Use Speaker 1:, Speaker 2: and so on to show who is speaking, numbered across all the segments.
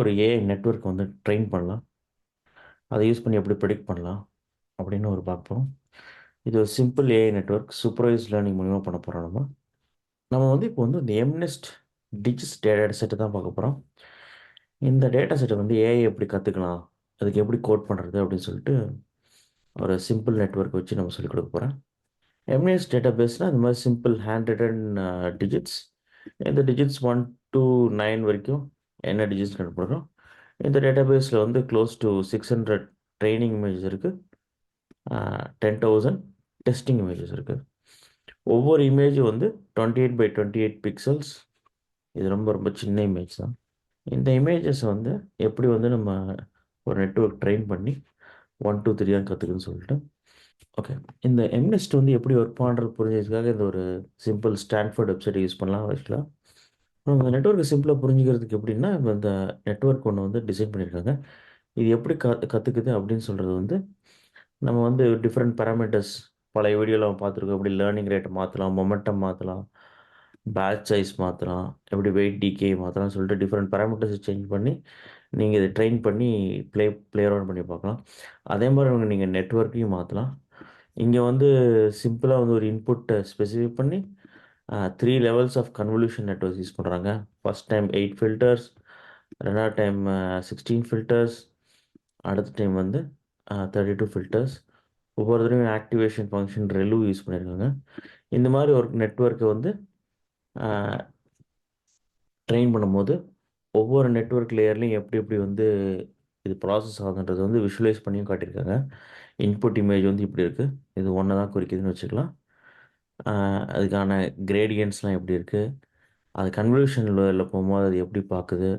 Speaker 1: ஒரு AI network வந்து train பண்ணலாம். அதை யூஸ் பண்ணி எப்படி ப்ரெடிக்ட் பண்ணலாம் அப்படின்னு ஒரு பார்ப்போம். இது ஒரு simple AI network supervised learning மூலிமா பண்ண போகிறோம் நம்ம. நம்ம வந்து இப்போ வந்து இந்த எம்னெஸ்ட் டிஜிஸ் டேட்டா செட்டை தான் பார்க்க போகிறோம் இந்த டேட்டா செட்டை வந்து ஏஐ எப்படி கற்றுக்கலாம் அதுக்கு எப்படி கோட் பண்ணுறது அப்படின்னு சொல்லிட்டு ஒரு சிம்பிள் நெட்வொர்க் வச்சு நம்ம சொல்லிக் கொடுக்க போகிறேன் எம்எஸ் டேட்டா பேஸ்னால் இந்த மாதிரி சிம்பிள் ஹேண்ட் ரிட்டன் டிஜிட்ஸ் இந்த டிஜிட்ஸ் ஒன் டூ நைன் வரைக்கும் என்ன டிஜிட்ஸ் கண்டுபிடிக்கணும் இந்த டேட்டா பேஸில் வந்து close to six hundred training images இருக்குது டென் தௌசண்ட் டெஸ்டிங் இமேஜஸ் இருக்குது ஒவ்வொரு இமேஜும் வந்து twenty eight by twenty eight pixels இது ரொம்ப ரொம்ப சின்ன இமேஜ் தான். இந்த இமேஜஸ் வந்து எப்படி வந்து நம்ம ஒரு நெட்ஒர்க் ட்ரெயின் பண்ணி ஒன் டூ த்ரீ தான் கற்றுக்குன்னு சொல்லிட்டு. ஓகே இந்த எம்னெஸ்ட் வந்து எப்படி ஒர்க் பண்ணுறது புரிஞ்சதுக்காக இந்த ஒரு சிம்பிள் ஸ்டான்ஃபோர்ட் வெப்சைட் யூஸ் பண்ணலாம் வச்சுக்கலாம் அப்புறம் இந்த நெட்ஒர்க்கை சிம்பிளாக புரிஞ்சுக்கிறதுக்கு எப்படின்னா இப்போ இந்த நெட்ஒர்க் ஒன்று வந்து டிசைன் பண்ணியிருக்காங்க. இது எப்படி க கற்றுக்குது அப்படின்னு சொல்கிறது வந்து நம்ம வந்து டிஃப்ரெண்ட் பேராமீட்டர்ஸ் பழைய வீடியோவில் பார்த்துருக்கோம். எப்படி லேர்னிங் ரேட்டை மாற்றலாம் மொமெண்டம் மாற்றலாம் பேட்ச் சைஸ் மாற்றலாம் எப்படி வெயிட் டிகே மாற்றலாம்னு சொல்லிட்டு டிஃப்ரெண்ட் பேராமீட்டர்ஸ் சேஞ்ச் பண்ணி நீங்கள் இதை ட்ரெயின் பண்ணி ப்ளே ப்ளே ஆன் பண்ணி பார்க்கலாம். அதே மாதிரி நீங்கள் நெட்ஒர்க்கையும் மாற்றலாம் இங்கே வந்து சிம்பிளாக வந்து ஒரு இன்புட்டை ஸ்பெசிஃபை பண்ணி three levels of convolution network use பண்ணுறாங்க ஃபஸ்ட் டைம் எயிட் ஃபில்டர்ஸ் ரெண்டாவது டைம் சிக்ஸ்டீன் ஃபில்டர்ஸ் அடுத்த டைம் வந்து தேர்ட்டி டூ ஃபில்டர்ஸ் ஒவ்வொரு தடவையும் ஆக்டிவேஷன் ஃபங்க்ஷன் ரெலு யூஸ் பண்ணியிருக்காங்க இந்த மாதிரி ஒரு நெட்ஒர்க்கை வந்து ட்ரெயின் பண்ணும்போது ஒவ்வொரு நெட்ஒர்க் லேயர்லையும் எப்படி எப்படி வந்து இது ப்ராசஸ் ஆகுதுன்றது வந்து விஷுவலைஸ் பண்ணியும் காட்டியிருக்காங்க. இன்புட் இமேஜ் வந்து இப்படி இருக்குது இது ஒன்று தான் குறிக்குதுன்னு வச்சுக்கலாம். அதுக்கான கிரேடியன்ஸ்லாம் எப்படி இருக்குது அது கன்வல்யூஷன் லேயரில் போகும்போது அது எப்படி பார்க்குது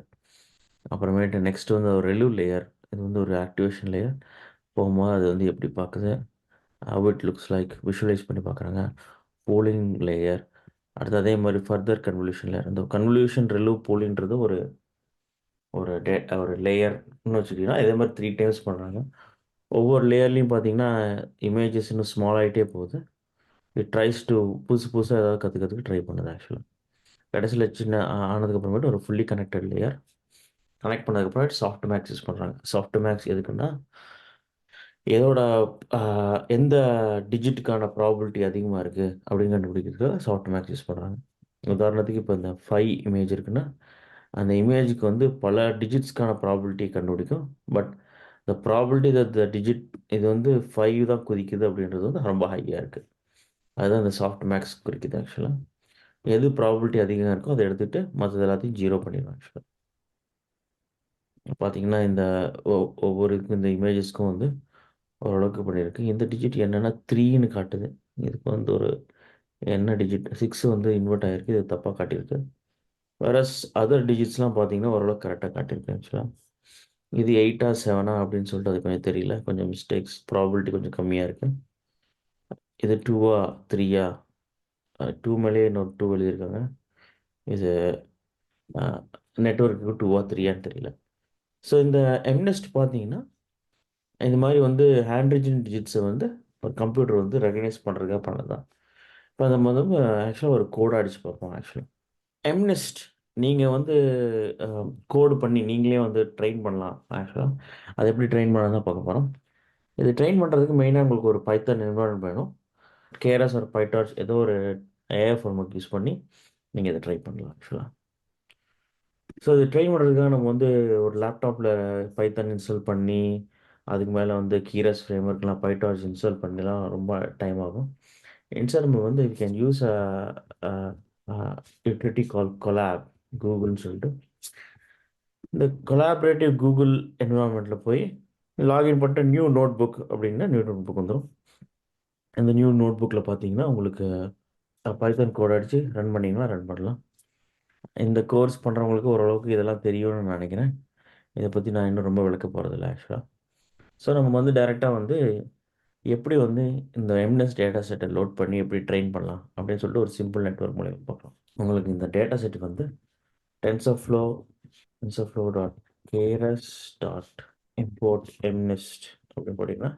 Speaker 1: அப்புறமேட்டு நெக்ஸ்ட் வந்து ஒரு ரெலு லேயர் இது வந்து ஒரு ஆக்டிவேஷன் லேயர் போகும்போது அது வந்து எப்படி பார்க்குது how it looks like visualise பண்ணி பார்க்குறாங்க போலிங் லேயர் அடுத்து அதே மாதிரி ஃபர்தர் கன்வல்யூஷன் லேயர் இந்த கன்வல்யூஷன் ரிலூவ் போலின்றது ஒரு ஒரு டே ஒரு லேயர்னு வச்சுக்கிட்டிங்கன்னா இதே மாதிரி த்ரீ டைம்ஸ் பண்ணுறாங்க ஒவ்வொரு லேயர்லேயும் பார்த்தீங்கன்னா இமேஜஸ் இன்னும் ஸ்மால் ஆகிட்டே போகுது. இட் ட்ரைஸ் டு புதுசு புதுசாக ஏதாவது கற்றுக்கிறதுக்கு ட்ரை பண்ணுது ஆக்சுவலாக கடைசியில் சின்ன ஆனதுக்கப்புறமேட்டு ஒரு ஃபுல்லி கனெக்டட் லேயர் கனெக்ட் பண்ணதுக்கப்புறம் சாஃப்ட் மேக்ஸ் யூஸ் பண்ணுறாங்க சாஃப்ட் மேக்ஸ் எதுக்குன்னா எதோட எந்த டிஜிட்டுக்கான ப்ராபிலிட்டி அதிகமாக இருக்குது அப்படின்னு கண்டுபிடிக்கிறதுக்காக சாஃப்ட் மேக்ஸ் யூஸ் பண்ணுறாங்க உதாரணத்துக்கு இப்போ இந்த ஃபைவ் இமேஜ் இருக்குன்னா அந்த இமேஜுக்கு வந்து பல டிஜிட்ஸ்க்கான ப்ராபிலிட்டி கண்டுபிடிக்கும். But the probability the digit இது வந்து ஃபைவ் தான் குதிக்குது அப்படின்றது வந்து ரொம்ப ஹையாக இருக்குது அதுதான் இந்த சாஃப்ட் மேக்ஸ் குறிக்குது ஆக்சுவலாக எது ப்ராபிலிட்டி அதிகம் இருக்கோ அதை எடுத்துகிட்டு மற்றது எல்லாத்தையும் ஜீரோ பண்ணிடணும் ஆக்சுவலாக பார்த்தீங்கன்னா இந்த ஒவ்வொரு இந்த இமேஜஸ்க்கும் வந்து ஓரளவுக்கு பண்ணியிருக்கு. இந்த டிஜிட் என்னென்னா த்ரீன்னு காட்டுது. இதுக்கு வந்து ஒரு என்ன டிஜிட் சிக்ஸ் வந்து இன்வெர்ட் ஆகிருக்கு இது தப்பாக காட்டியிருக்கு. வேற அதர் டிஜிட்ஸ்லாம் பார்த்தீங்கன்னா ஓரளவுக்கு கரெக்டாக காட்டியிருக்கு ஆக்சுவலாக இது எயிட்டா செவனா அப்படின்னு சொல்லிட்டு அது கொஞ்சம் தெரியல. கொஞ்சம் மிஸ்டேக்ஸ் ப்ராபிலிட்டி கொஞ்சம் கம்மியாக இருக்குது இது டூவா த்ரீயா டூ மேலேயே இன்னொரு டூ எழுதியிருக்காங்க. இது நெட்ஒர்க்கு டூவா த்ரீயான்னு தெரியல. ஸோ இந்த எம்னெஸ்ட் பார்த்தீங்கன்னா இந்த மாதிரி வந்து ஹேண்ட்ரிஜின் டிஜிட்ஸை வந்து ஒரு கம்ப்யூட்டர் வந்து ரெகனைஸ் பண்ணுறதுக்காக பண்ணது தான் இப்போ நம்ம வந்து ஆக்சுவலாக ஒரு கோடை அடித்து பார்ப்போம் ஆக்சுவலாக எம்னெஸ்ட் நீங்கள் வந்து கோடு பண்ணி நீங்களே வந்து ட்ரெயின் பண்ணலாம் ஆக்சுவலாக அது எப்படி ட்ரெயின் பண்ணலாம் தான் பார்க்க போகிறோம் இது ட்ரெயின் பண்ணுறதுக்கு மெயினாக உங்களுக்கு ஒரு பைத்தான் என்வரான்மெண்ட் வேணும். கேரஸ் ஒரு பைட்டார்ஸ் ஏதோ ஒரு ஏஐ ஃபார்முக்கு யூஸ் பண்ணி நீங்கள் இதை ட்ரை பண்ணலாம் ஆக்சுவலாக ஸோ இது ட்ரெயின் பண்ணுறதுக்காக நம்ம வந்து ஒரு லேப்டாப்பில் பைத்தான் இன்ஸ்டால் பண்ணி அதுக்கு மேலே வந்து கீரஸ் ஃப்ரேம்ஒர்க்லாம் பைட்டார்ஸ் இன்ஸ்டால் பண்ணிலாம் ரொம்ப டைம் ஆகும். இன்ஸ்டால் நம்ம வந்து you can use utility call Colab கூகுள்னு சொல்லிட்டு. இந்த கொலாபரேட்டிவ் கூகுள் என்வரான்மெண்ட்டில் போய் லாகின் பண்ணிட்டு நியூ நோட் புக் அப்படின்னா நியூ நோட் புக் வந்துடும் இந்த நியூ நோட் புக்கில் பார்த்தீங்கன்னா உங்களுக்கு பைத்தன் கோட் அடித்து ரன் பண்ணிங்கன்னா ரன் பண்ணலாம். இந்த கோர்ஸ் பண்ணுறவங்களுக்கு ஓரளவுக்கு இதெல்லாம் தெரியும்னு நான் நினைக்கிறேன். இதை பற்றி நான் இன்னும் ரொம்ப விளக்க போகிறதில்ல ஆக்சுவலாக ஸோ நம்ம வந்து டைரெக்டாக வந்து எப்படி வந்து இந்த எம்எஸ் டேட்டா செட்டை லோட் பண்ணி எப்படி ட்ரெயின் பண்ணலாம் அப்படின்னு சொல்லிட்டு ஒரு சிம்பிள் நெட்ஒர்க் மூலியம் பார்க்கலாம். உங்களுக்கு இந்த டேட்டா செட் வந்து TensorFlow TensorFlow dot Keras dot import MNIST அப்படின்னு போட்டிங்கன்னா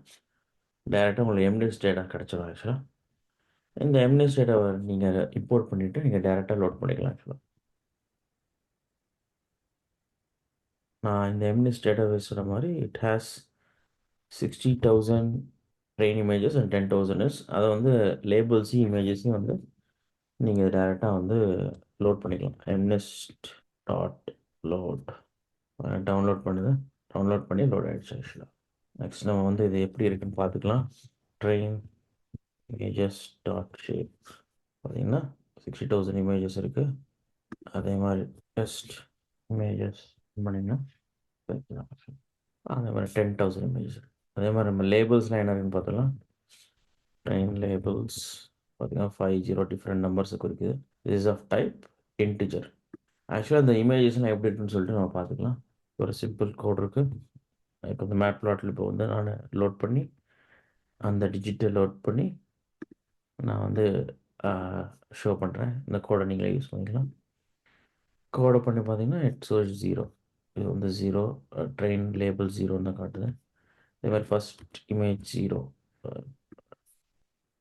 Speaker 1: டைரெக்டாக உங்களுக்கு எம்னெஸ்ட் டேட்டா கிடச்சிடும் ஆக்சுவலாக இந்த எம்னெஸ்ட் டேட்டாவை நீங்கள் இம்போர்ட் பண்ணிவிட்டு நீங்கள் டேரெக்டாக லோட் பண்ணிக்கலாம் ஆக்சுவலாக நான் இந்த எம்னிஸ் டேட்டா பேசுகிற மாதிரி it has sixty thousand train images and ten thousand is அதை வந்து லேபிள்ஸையும் இமேஜஸையும் வந்து நீங்கள் டேரெக்டாக வந்து லோட் பண்ணிக்கலாம். எம்னெஸ்ட் டாட் லோட் டவுன்லோட் பண்ணுது. டவுன்லோட் பண்ணி லோட் ஆகிடுச்சு ஆக்சுவலாக நெக்ஸ்ட் நம்ம வந்து இது எப்படி இருக்குன்னு பார்த்துக்கலாம். ட்ரெயின் இமேஜஸ் டாட் ஷேப் பார்த்தீங்கன்னா சிக்ஸ்டி தௌசண்ட் இமேஜஸ் இருக்குது அதே மாதிரி டெஸ்ட் இமேஜஸ் பண்ணிங்கன்னா அதே மாதிரி டென் தௌசண்ட் இமேஜஸ் அதே மாதிரி நம்ம லேபிள்ஸ்லாம் என்ன இருக்குன்னு பார்த்தலாம் ட்ரெயின் லேபிள்ஸ் பார்த்தீங்கன்னா ஃபைவ் ஜீரோ டிஃப்ரெண்ட் நம்பர்ஸை குறிக்குது இஸ் ஆஃப் டைப் இன்டிஜர் ஆக்சுவலாக அந்த இமேஜஸ்லாம் எப்படி இருக்குன்னு சொல்லிட்டு நம்ம பார்த்துக்கலாம். ஒரு சிம்பிள் கோட் இருக்குது இப்போ இந்த மேப் ப்ளாட்டில் இப்போ வந்து நான் லோட் பண்ணி அந்த டிஜிட்டல் லோட் பண்ணி நான் வந்து ஷோ பண்ணுறேன் இந்த கோடை நீங்களே யூஸ் பண்ணிக்கலாம் கோடை பண்ணி பார்த்தீங்கன்னா இட்ஸ் சோர்ஸ் ஜீரோ இது வந்து ஜீரோ ட்ரெயின் லேபிள் ஜீரோன்னு தான் காட்டுது. இதே மாதிரி ஃபஸ்ட் இமேஜ் ஜீரோ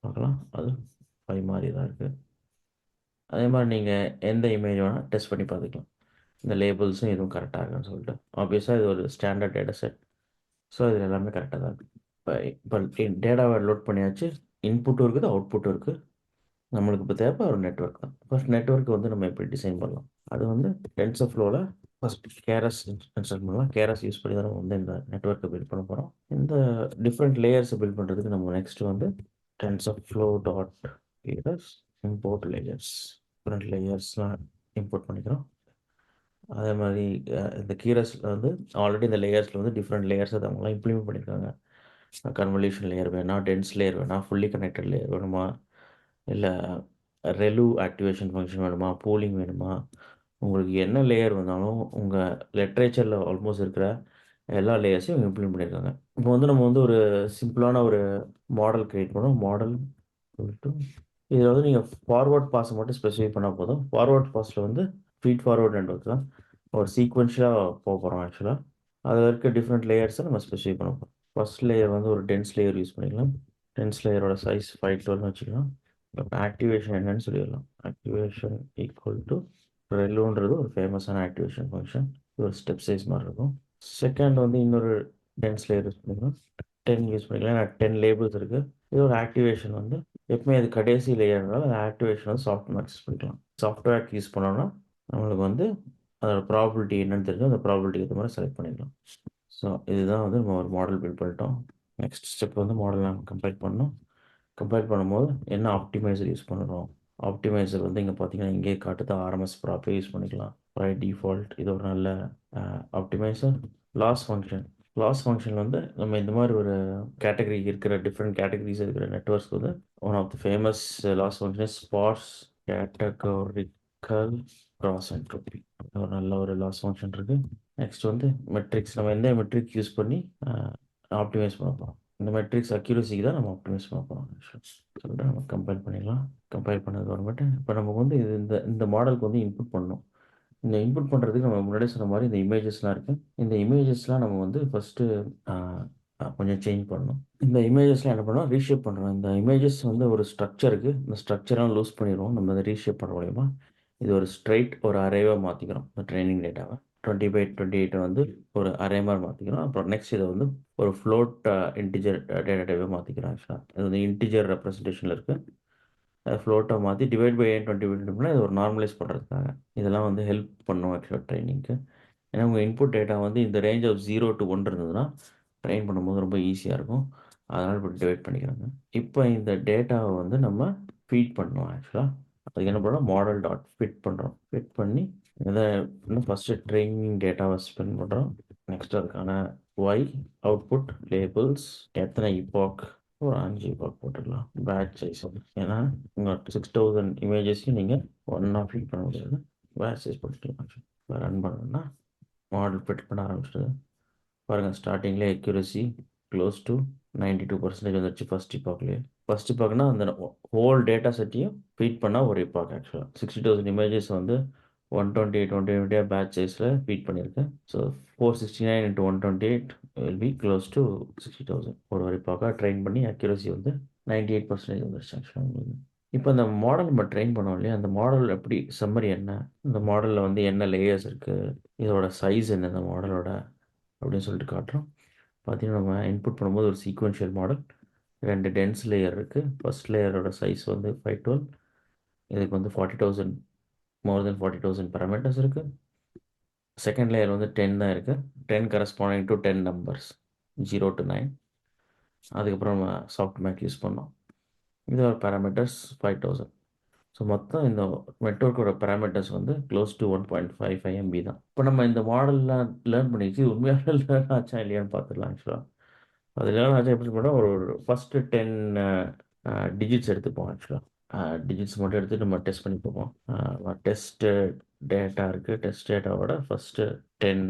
Speaker 1: பார்க்கலாம் அது ஃபைவ் மாதிரி தான் இருக்குது அதே மாதிரி நீங்கள் எந்த இமேஜ் வேணால் டெஸ்ட் பண்ணி பார்த்துக்கலாம் இந்த லேபிள்ஸும் எதுவும் கரெக்டாக இருக்குன்னு சொல்லிட்டு. ஆப்வியஸாக இது ஒரு ஸ்டாண்டர்ட் டேட்டா செட் ஸோ இதில் எல்லாமே கரெக்டாக தான் இருக்குது இப்போ இப்போ டேட்டாவை லோட் பண்ணியாச்சு இன்புட்டும் இருக்குது அவுட்புட்டும் இருக்குது நம்மளுக்கு இப்போ தேவை ஒரு நெட்ஒர்க் தான். ஃபர்ஸ்ட் நெட்ஒர்க் வந்து நம்ம எப்படி டிசைன் பண்ணலாம்? அது வந்து டென்சர் ஃப்ளோவில் ஃபஸ்ட் கேரஸ் இன்ஸ்டால் பண்ணலாம். கேரஸ் யூஸ் பண்ணி தான் நம்ம வந்து இந்த நெட்ஒர்க்கை பில்ட் பண்ண போகிறோம் இந்த டிஃப்ரெண்ட் லேயர்ஸை பில்ட் பண்ணுறதுக்கு நம்ம நெக்ஸ்ட் வந்து TensorFlow dot Keras import layers different லேயர்ஸ்லாம் import பண்ணிக்கிறோம். அதே மாதிரி இந்த கீரஸில் வந்து ஆல்ரெடி இந்த லேயர்ஸில் வந்து டிஃப்ரெண்ட் லேயர்ஸ் அதை அவங்களாம் இம்ப்ளிமெண்ட் பண்ணியிருக்காங்க கன்வல்யூஷன் லேயர் வேணால் டென்ஸ் லேயர் வேணா ஃபுல்லி கனெக்டட் லேயர் வேணுமா? இல்லை ரெலு ஆக்டிவேஷன் ஃபங்க்ஷன் வேணுமா? பூலிங் வேணுமா? உங்களுக்கு என்ன லேயர் வந்தாலும் உங்கள் லிட்ரேச்சரில் ஆல்மோஸ்ட் இருக்கிற எல்லா லேயர்ஸையும் இம்ப்ளிமெண்ட் பண்ணியிருக்காங்க இப்போ வந்து நம்ம வந்து ஒரு சிம்பிளான ஒரு மாடல் க்ரியேட் பண்ணோம். மாடல் சொல்லிட்டு இதில் வந்து நீங்கள் ஃபார்வர்ட் பாஸை மட்டும் ஸ்பெசிஃபை பண்ணால் போதும். ஃபார்வர்ட் பாஸில் வந்து ஃபீட் ஃபார்வர்ட் நெட்ஒர்க் தான். ஒரு சீக்வன்ஷியலாக போக போகிறோம் ஆக்சுவலாக அது இருக்க டிஃப்ரெண்ட் லேயர்ஸை நம்ம ஸ்பெசிஃபை பண்ண போகிறோம் ஃபர்ஸ்ட் லேயர் வந்து ஒரு டென்ஸ் லேயர் யூஸ் பண்ணிக்கலாம். டென்ஸ் லேயரோட சைஸ் ஃபைவ் டுவெல்னு வச்சுக்கலாம். ஆக்டிவேஷன் என்னன்னு சொல்லிடலாம். ஆக்டிவேஷன் ஈக்குவல் டு ரெல்லுன்றது ஒரு ஃபேமஸான ஆக்டிவேஷன் ஃபங்க்ஷன் இது ஒரு ஸ்டெப் சைஸ் மாதிரி இருக்கும். செகண்ட் வந்து இன்னொரு டென்ஸ் லேயர் யூஸ் பண்ணிக்கலாம். டென் யூஸ் பண்ணிக்கலாம். ஏன்னா டென் லேபிள்ஸ் இருக்குது இது ஒரு ஆக்டிவேஷன் வந்து எப்பவுமே அது கடைசி லேயர்னால அந்த ஆக்டிவேஷன் வந்து சாஃப்ட்வேர் ஆக்சஸ் பண்ணிக்கலாம். சாஃப்ட்வேர் யூஸ் பண்ணோம்னா நம்மளுக்கு வந்து அதோட ப்ராபிலிட்டி என்னென்னு தெரிஞ்சு அந்த ப்ராபிலிட்டிக்கு ஏற்ற மாதிரி செலக்ட் பண்ணிடலாம். ஸோ இதுதான் வந்து நம்ம ஒரு மாடல் பில்ட் பண்ணிட்டோம். நெக்ஸ்ட் ஸ்டெப் வந்து மாடல் நம்ம கம்பேர் பண்ணோம் கம்பேர் பண்ணும்போது என்ன ஆப்டிமைசர் யூஸ் பண்ணுறோம்? ஆப்டிமைசர் வந்து இங்கே பார்த்தீங்கன்னா இங்கே காட்டுது ஆர்எம்எஸ் ப்ராப்பே யூஸ் பண்ணிக்கலாம். பை டிஃபால்ட் இது ஒரு நல்ல optimiser loss function loss function வந்து நம்ம இந்த மாதிரி ஒரு கேட்டகரி இருக்கிற டிஃப்ரெண்ட் கேட்டகரிஸ் இருக்கிற நெட்ஒர்க்ஸ் வந்து one of the famous loss function sparse categorical cross entropy ஒரு நல்ல ஒரு லாஸ் ஃபங்க்ஷன் இருக்குது நெக்ஸ்ட் வந்து மெட்ரிக்ஸ் நம்ம எந்த மெட்ரிக் யூஸ் பண்ணி ஆப்டிமைஸ் பண்ண போகிறோம் இந்த மெட்ரிக்ஸ் அக்யூரசிக்கு தான் நம்ம ஆப்டிமைஸ் பண்ண போகிறோம் சொல்லிட்டு நம்ம கம்பைல் பண்ணிடலாம். கம்பைல் பண்ணதுக்கு அப்புறமேட்டு இப்போ நமக்கு வந்து இது இந்த இந்த மாடலுக்கு வந்து இன்புட் பண்ணணும். இந்த இன்புட் பண்ணுறதுக்கு நம்ம முன்னாடி சொன்ன மாதிரி இந்த இமேஜஸ்லாம் இருக்குது இந்த இமேஜஸ்லாம் நம்ம வந்து ஃபஸ்ட்டு கொஞ்சம் சேஞ்ச் பண்ணணும். இந்த இமேஜஸ்லாம் என்ன பண்ணோம் ரீஷேப் பண்ணுறோம் இந்த இமேஜஸ் வந்து ஒரு ஸ்ட்ரக்சருக்கு இந்த ஸ்ட்ரக்சரெலாம் லூஸ் பண்ணிடுவோம். நம்ம அதை ரீஷேப் பண்ண மூலியமாக இது ஒரு ஸ்ட்ரைட் ஒரு அரேவாக மாற்றிக்கிறோம் இந்த ட்ரைனிங் டேட்டாவை டுவெண்ட்டி பை டுவெண்ட்டி எயிட்டை வந்து ஒரு அரே மாதிரி மாற்றிக்கிறோம் அப்புறம் நெக்ஸ்ட் இதை வந்து ஒரு ஃப்ளோட் இன்டிஜர் டேட்டா டைப்பை மாற்றிக்கிறோம் ஆக்சுவலாக இது வந்து இன்டிஜர் ரெப்ரஸன்டேஷனில் இருக்குது ஃப்ளோட்டை மாற்றி டிவைட் பை ஏன் டுவெண்ட்டி டுவெண்ட்டி இது ஒரு நார்மலைஸ் பண்ணுறதுக்காக இதெல்லாம் வந்து ஹெல்ப் பண்ணும் ஆக்சுவலாக ட்ரைனிங்க்கு ஏன்னா உங்கள் இன்புட் டேட்டா வந்து இந்த range of zero to one இருந்ததுன்னா ட்ரெயின் பண்ணும்போது ரொம்ப ஈஸியாக இருக்கும். அதனால் இப்போ டிவைட் பண்ணிக்கிறாங்க. இப்போ இந்த டேட்டாவை வந்து நம்ம ஃபீட் பண்ணணும் ஆக்சுவலாக அதுக்கு என்ன பண்ணோம் மாடல் டாட் ஃபிட் பண்ணுறோம் ஃபிட் பண்ணி இதை இன்னும் ஃபஸ்ட்டு ட்ரைனிங் டேட்டாவை ஸ்பெண்ட் பண்ணுறோம் நெக்ஸ்ட் அதுக்கான ஒய் அவுட்புட் லேபிள்ஸ் எத்தனை இப்பாக் ஒரு அஞ்சு இப்பாக் போட்டுடலாம். பேட்ச் சைஸ் ஏன்னா உங்கள் சிக்ஸ் தௌசண்ட் இமேஜஸையும் நீங்கள் ஒன்னாக ஃபிட் பண்ண முடியாது. பேட்ச் சைஸ் போட்டுக்கலாம். ரன் பண்ணோம்னா மாடல் ஃபிட் பண்ண ஆரம்பிச்சிடுது பாருங்கள் ஸ்டார்டிங்லேயே accuracy close to ninety two percentage வந்துடுச்சு ஃபஸ்ட் இப்பாக்லேயே ஃபஸ்ட்டு இப்பாக்னா அந்த ஹோல் டேட்டா செட்டையும் ஃபீட் பண்ணால் ஒரு பார்க்க ஆக்சுவலாக சிக்ஸ்டி தௌசண்ட் இமேஜஸ் வந்து ஒன் டுவெண்ட்டி எயிட் ஒன் டுவெண்ட்டியாக பேட்ச் சைஸில் ஃபீட் பண்ணியிருக்கேன் so four sixty nine into one twenty eight will be close to sixty thousand ஒரு வரை பார்க்க ட்ரெயின் பண்ணி அக்யூரசி வந்து நைன்டி எயிட் பர்சன்டேஜ் வந்துருச்சு ஆக்சுவலாக உங்களுக்கு இப்போ அந்த மாடல் நம்ம ட்ரெயின் பண்ணோம் இல்லையா? அந்த மாடல் எப்படி சம்மரி என்ன? இந்த மாடலில் வந்து என்ன லேயர்ஸ் இருக்குது இதோட சைஸ் என்ன இந்த மாடலோட? அப்படின்னு சொல்லிட்டு காட்டுறோம். பார்த்தீங்கன்னா, நம்ம இன்புட் பண்ணும்போது ஒரு சீக்வென்ஷியல் மாடல். ரெண்டு டென்ஸ் லேயர் இருக்குது ஃபர்ஸ்ட் லேயரோட சைஸ் வந்து 512. இதுக்கு வந்து 40,000 மோர் தென் 40,000 பாராமீட்டர்ஸ் இருக்கு. செகண்ட் லேயர் வந்து 10 தான் இருக்குது ten corresponding to 10 numbers zero to nine அதுக்கப்புறம் நம்ம சாஃப்ட் மேக் யூஸ் பண்ணோம். இதோட பாராமீட்டர்ஸ் 5000. ஸோ மொத்தம் இந்த நெட்வொர்க்கோட பேராமீட்டர்ஸ் வந்து க்ளோஸ் டூ 1.55 எம்பி தான். இப்போ நம்ம இந்த மாடல்லாம் லேர்ன் பண்ணிச்சு உண்மையாக லேர்ன் ஆச்சா இல்லையான்னு பார்த்துடலாம் ஆக்சுவலா. அது எப்படி பண்ணால் ஒரு ஃபஸ்ட்டு டென் டிஜிட்ஸ் எடுத்துப்போம் ஆக்சுவலாக டிஜிட்ஸ் மட்டும் எடுத்து நம்ம டெஸ்ட் பண்ணி பார்ப்போம். டெஸ்ட்டு டேட்டா இருக்குது டெஸ்ட் டேட்டாவோட ஃபஸ்ட்டு டென்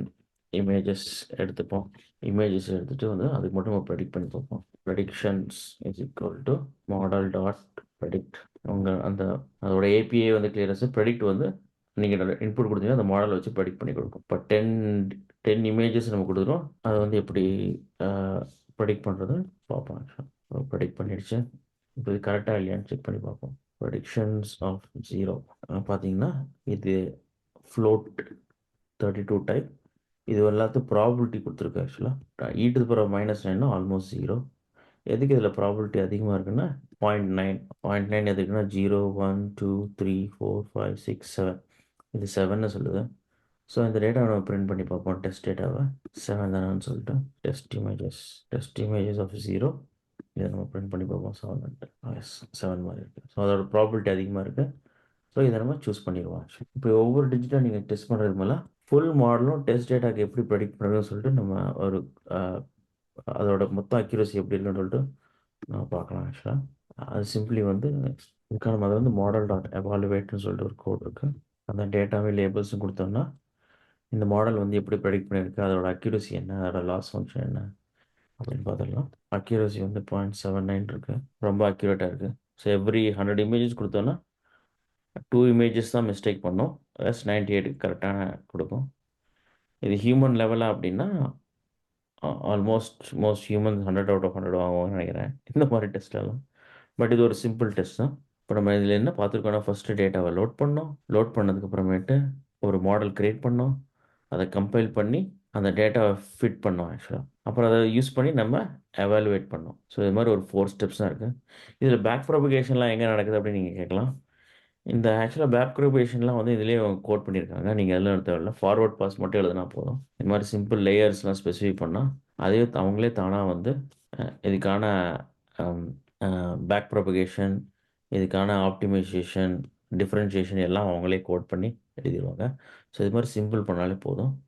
Speaker 1: இமேஜஸ் எடுத்துப்போம். இமேஜஸ் எடுத்துகிட்டு வந்து அதுக்கு மட்டும் நம்ம ப்ரெடிக்ட் பண்ணி பார்ப்போம். Predictions is equal to model dot predict உங்கள் அந்த அதோட ஏபிஐ வந்து கிளியரன்ஸ் ப்ரெடிக்ட் வந்து நீங்கள் இன்புட் கொடுத்தீங்கன்னா அந்த மாடலை வச்சு ப்ரெடிக்ட் பண்ணி கொடுக்கும் இப்போ 10 10 இமேஜஸ் நம்ம குடுக்குறோம். அது வந்து எப்படி ப்ரெடிக்ட் பண்ணுறது பார்ப்போம் ஆக்சுவலாக ப்ரெடிக்ட் பண்ணிடுச்சு. இப்போ இது கரெக்டாக இல்லையான்னு செக் பண்ணி பார்ப்போம். ப்ரெடிக்ஷன்ஸ் ஆஃப் ஜீரோ பார்த்தீங்கன்னா, இது ஃப்ளோட் 32 டைப். இது எல்லாத்துக்கும் ப்ராபிலிட்டி கொடுத்துருக்கு ஆக்சுவலாக ஈட்டு போகிற மைனஸ் நைன்னா ஆல்மோஸ்ட் ஜீரோ எதுக்கு இதில் ப்ராபிலிட்டி அதிகமாக இருக்குன்னா, 0.9 0.9 எதுக்குன்னா 0, 1, 2, 3, 4, 5, 6, 7 இது செவன்னு சொல்லுது. ஸோ இந்த டேட்டாவை நம்ம பிரிண்ட் பண்ணி பார்ப்போம். டெஸ்ட் டேட்டாவை செவன் தானான்னு சொல்லிட்டு. Test images test images of zero இதை நம்ம பிரிண்ட் பண்ணி பார்ப்போம் 7ன்ட்டு. எஸ் செவன் மாதிரி இருக்குது ஸோ அதோட ப்ராபபிலிட்டி அதிகமாக இருக்குது ஸோ இத நம்ம சூஸ் பண்ணிடுவோம் ஆக்சுவலா. இப்போ ஒவ்வொரு டிஜிட்டா நீங்கள் டெஸ்ட் பண்றதுக்கு மேலே ஃபுல் மாடலும் டெஸ்ட் டேட்டாக்கு எப்படி ப்ரெடிக்ட் பண்ணுறதுன்னு சொல்லிட்டு நம்ம ஒரு அ அதோட மொத்த அக்யூரசி எப்படி இருக்குன்னு சொல்லிட்டு நம்ம பார்க்கலாம் ஆக்சுவலா. அது சிம்பிளி வந்து இதுக்கான முதல்ல வந்து மாடல் டாட் எவாலுவேட்ன்னு சொல்லிட்டு ஒரு கோட் இருக்குது அந்த டேட்டாவே லேபிள்ஸும் குடுத்தோம்னா, இந்த மாடல் வந்து எப்படி ப்ரெடிக்ட் பண்ணியிருக்கு? அதோட அக்யூரசி என்ன? அதோட லாஸ் ஃபங்க்ஷன் என்ன? அப்படின்னு பார்த்துடலாம். அக்யூரசி வந்து 0.79 இருக்கு. ரொம்ப அக்யூரேட்டாக இருக்குது ஸோ எவ்ரி 100 இமேஜஸ் கொடுத்தோன்னா டூ இமேஜஸ் தான் மிஸ்டேக் பண்ணும். நைன்டி 98 கரெக்டான கொடுக்கும் இது ஹியூமன் லெவலாக அப்படின்னா, almost most human hundred out of 100 வாங்குவாங்கன்னு நினைக்கிறேன் இந்த மாதிரி டெஸ்ட் எல்லாம். பட் இது ஒரு சிம்பிள் டெஸ்ட் தான். இப்போ நம்ம இதில் என்ன பார்த்துருக்கோன்னா ஃபஸ்ட்டு டேட்டாவை லோட் பண்ணோம். லோட் பண்ணதுக்கப்புறமேட்டு ஒரு மாடல் கிரியேட் பண்ணோம். அதை கம்பைல் பண்ணி அந்த டேட்டாவை ஃபிட் பண்ணோம் ஆக்சுவலாக அப்புறம் அதை யூஸ் பண்ணி நம்ம எவாலுவேட் பண்ணோம். ஸோ இது மாதிரி ஒரு ஃபோர் ஸ்டெப்ஸ் தான் இருக்குது இதில் பேக் ப்ரொபிகேஷன்லாம் எங்கே நடக்குது அப்படின்னு நீங்கள் கேட்கலாம். இந்த ஆக்சுவலாக பேக் ப்ரொபிகேஷன்லாம் வந்து இதுலேயே கோட் பண்ணியிருக்காங்க. நீங்கள் எதுவும் தேவையில்ல. ஃபார்வர்ட் பாஸ் மட்டும் எழுதுனா போதும். இது மாதிரி சிம்பிள் லேயர்ஸ்லாம் ஸ்பெசிஃபை பண்ணால் அதே அவங்களே தானாக வந்து இதுக்கான பேக் ப்ரோபகேஷன், இதுக்கான ஆப்டிமைசேஷன், டிஃப்ரென்ஷியேஷன் எல்லாம் அவங்களே கோட் பண்ணி எழுதிடுவாங்க ஸோ இது மாரி சிம்பிள் பண்ணாலே போதும்.